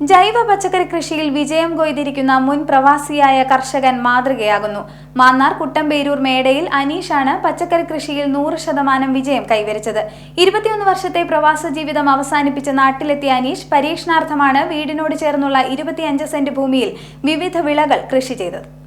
ജൈവ പച്ചക്കറി കൃഷിയിൽ വിജയം കൊയ്തിരിക്കുന്ന മുൻ പ്രവാസിയായ കർഷകൻ മാതൃകയാകുന്നു. മാന്നാർ കുട്ടമ്പേരൂർ മേടയിൽ അനീഷാണ് പച്ചക്കറി കൃഷിയിൽ നൂറ് ശതമാനം വിജയം കൈവരിച്ചത്. ഇരുപത്തിയൊന്ന് വർഷത്തെ പ്രവാസ ജീവിതം അവസാനിപ്പിച്ച നാട്ടിലെത്തിയ അനീഷ് പരീക്ഷണാർത്ഥമാണ് വീടിനോട് ചേർന്നുള്ള ഇരുപത്തിയഞ്ച് സെന്റ് ഭൂമിയിൽ വിവിധ വിളകൾ കൃഷി ചെയ്തത്.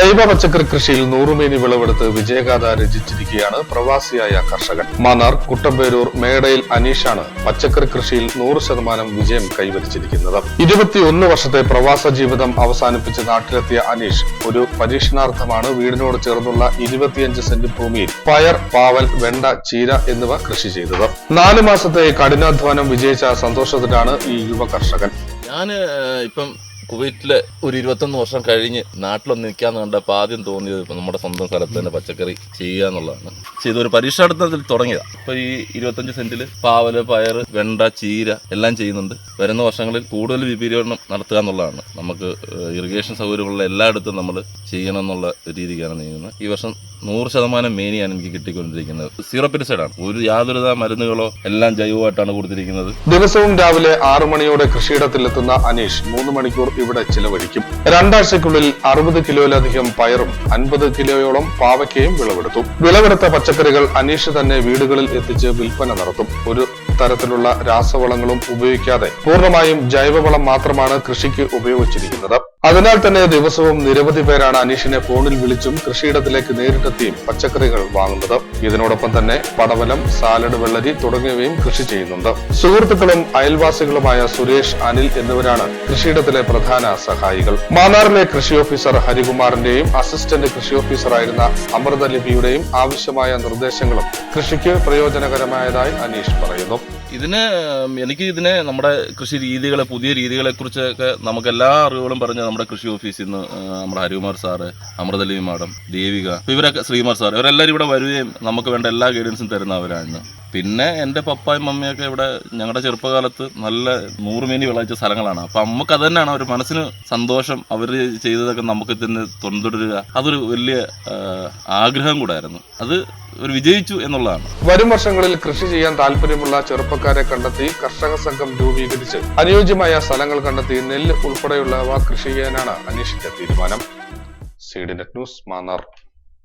ജൈവ പച്ചക്കറി കൃഷിയിൽ നൂറുമേനി വിളവെടുത്ത് വിജയഗാഥ രചിച്ചിരിക്കുകയാണ് പ്രവാസിയായ കർഷകൻ. മാന്നാർ കുട്ടമ്പേരൂർ മേടയിൽ അനീഷാണ് പച്ചക്കറി കൃഷിയിൽ നൂറ് ശതമാനം വിജയം കൈവരിച്ചിരിക്കുന്നത്. ഇരുപത്തിയൊന്ന് വർഷത്തെ പ്രവാസ ജീവിതം അവസാനിപ്പിച്ച് നാട്ടിലെത്തിയ അനീഷ് ഒരു പരീക്ഷണാർത്ഥമാണ് വീടിനോട് ചേർന്നുള്ള ഇരുപത്തിയഞ്ച് സെന്റ് ഭൂമിയിൽ പയർ പാവൽ വെണ്ട ചീര എന്നിവ കൃഷി ചെയ്തത്. നാല് മാസത്തെ കഠിനാധ്വാനം വിജയിച്ച സന്തോഷത്തിലാണ് ഈ യുവ കർഷകൻ. ഞാൻ ഇപ്പം കുവൈറ്റിൽ ഒരു ഇരുപത്തൊന്ന് വർഷം കഴിഞ്ഞ് നാട്ടിലൊന്ന് നിൽക്കാന്ന് കണ്ടപ്പോൾ ആദ്യം തോന്നിയത് ഇപ്പം നമ്മുടെ സ്വന്തം സ്ഥലത്ത് തന്നെ പച്ചക്കറി ചെയ്യുക എന്നുള്ളതാണ്. പക്ഷേ ഒരു പരീക്ഷാർത്ഥത്തിൽ തുടങ്ങിയതാണ് ഇപ്പോൾ ഈ ഇരുപത്തഞ്ച് സെന്റിൽ പാവൽ പയർ വെണ്ട ചീര എല്ലാം ചെയ്യുന്നുണ്ട്. വരുന്ന വർഷങ്ങളിൽ കൂടുതൽ വിപുലീകരണം നടത്തുക എന്നുള്ളതാണ്. നമുക്ക് ഇറിഗേഷൻ സൗകര്യമുള്ള എല്ലായിടത്തും നമ്മൾ ചെയ്യണം എന്നുള്ള രീതിക്കാണ് നീങ്ങുന്നത്. ഈ വർഷം നൂറ് ശതമാനം മേനിയാണ് എനിക്ക് കിട്ടിക്കൊണ്ടിരിക്കുന്നത്. സീറോ പെരിസൈഡാണ്. ഒരു യാതൊരു മരുന്നുകളോ എല്ലാം ജൈവമായിട്ടാണ് കൊടുത്തിരിക്കുന്നത്. ദിവസവും രാവിലെ ആറു മണിയോടെ കൃഷിയിടത്തിലെത്തുന്ന അനീഷ് മൂന്ന് മണിക്കൂർ ഇവിടെ ചിലവഴിക്കും. രണ്ടാഴ്ചക്കുള്ളിൽ അറുപത് കിലോയിലധികം പയറും അൻപത് കിലോയോളം പാവയ്ക്കയും വിളവെടുത്തു. വിളവെടുത്ത പച്ചക്കറികൾ അനീഷ് തന്നെ വീടുകളിൽ എത്തിച്ച് വിൽപ്പന നടത്തും. ഒരു തരത്തിലുള്ള രാസവളങ്ങളും ഉപയോഗിക്കാതെ പൂർണമായും ജൈവവളം മാത്രമാണ് കൃഷിക്ക് ഉപയോഗിച്ചിരിക്കുന്നത്. അതിനാൽ തന്നെ ദിവസവും നിരവധി പേരാണ് അനീഷിനെ ഫോണിൽ വിളിച്ചും കൃഷിയിടത്തിലേക്ക് നേരിട്ടെത്തിയും പച്ചക്കറികൾ വാങ്ങുന്നത്. ഇതിനോടൊപ്പം തന്നെ പടവലം സാലഡ് വെള്ളരി തുടങ്ങിയവയും കൃഷി ചെയ്യുന്നുണ്ട്. സുഹൃത്തുക്കളും അയൽവാസികളുമായ സുരേഷ് അനിൽ എന്നിവരാണ് കൃഷിയിടത്തിലെ പ്രധാന സഹായികൾ. മാന്നാറിലെ കൃഷി ഓഫീസർ ഹരികുമാറിന്റെയും അസിസ്റ്റന്റ് കൃഷി ഓഫീസറായിരുന്ന അമൃത ലിപിയുടെയും ആവശ്യമായ നിർദ്ദേശങ്ങളും കൃഷിക്ക് പ്രയോജനകരമായതായി അനീഷ് പറയുന്നു. ഇതിന് എനിക്ക് ഇതിനെ നമ്മുടെ കൃഷി രീതികളെ പുതിയ രീതികളെ കുറിച്ചൊക്കെ നമുക്ക് എല്ലാ അറിവുകളും പറഞ്ഞ നമ്മുടെ കൃഷി ഓഫീസിൽ നിന്ന് നമ്മുടെ ഹരികുമാർ സാറ് അമൃതലി മാഡം ദേവിക ഇവരൊക്കെ ശ്രീമാർ സാർ ഇവരെല്ലാവരും ഇവിടെ വരികയും നമുക്ക് വേണ്ട എല്ലാ ഗൈഡൻസും തരുന്നവരാണ് പിന്നെ എന്റെ പപ്പായും മമ്മിയൊക്കെ ഇവിടെ ഞങ്ങളുടെ ചെറുപ്പകാലത്ത് നല്ല നൂറുമേനി വിളയിച്ച സ്ഥലങ്ങളാണ്. അപ്പം നമുക്ക് അത് തന്നെയാണ് ഒരു മനസ്സിന് സന്തോഷം അവർ ചെയ്തതൊക്കെ നമുക്ക് തന്നെ തൊണ്ടുടരുക അതൊരു വലിയ ആഗ്രഹം കൂടായിരുന്നു. അത് ഒരു വിജയിച്ചു എന്നുള്ളതാണ്. വരും വർഷങ്ങളിൽ കൃഷി ചെയ്യാൻ താല്പര്യമുള്ള ചെറുപ്പക്കാരെ കണ്ടെത്തി കർഷക സംഘം രൂപീകരിച്ച് അനുയോജ്യമായ സ്ഥലങ്ങൾ കണ്ടെത്തി നെല്ല് ഉൾപ്പെടെയുള്ളവ കൃഷി ചെയ്യാനാണ് അന്വേഷിച്ച തീരുമാനം. CD net news Mannar.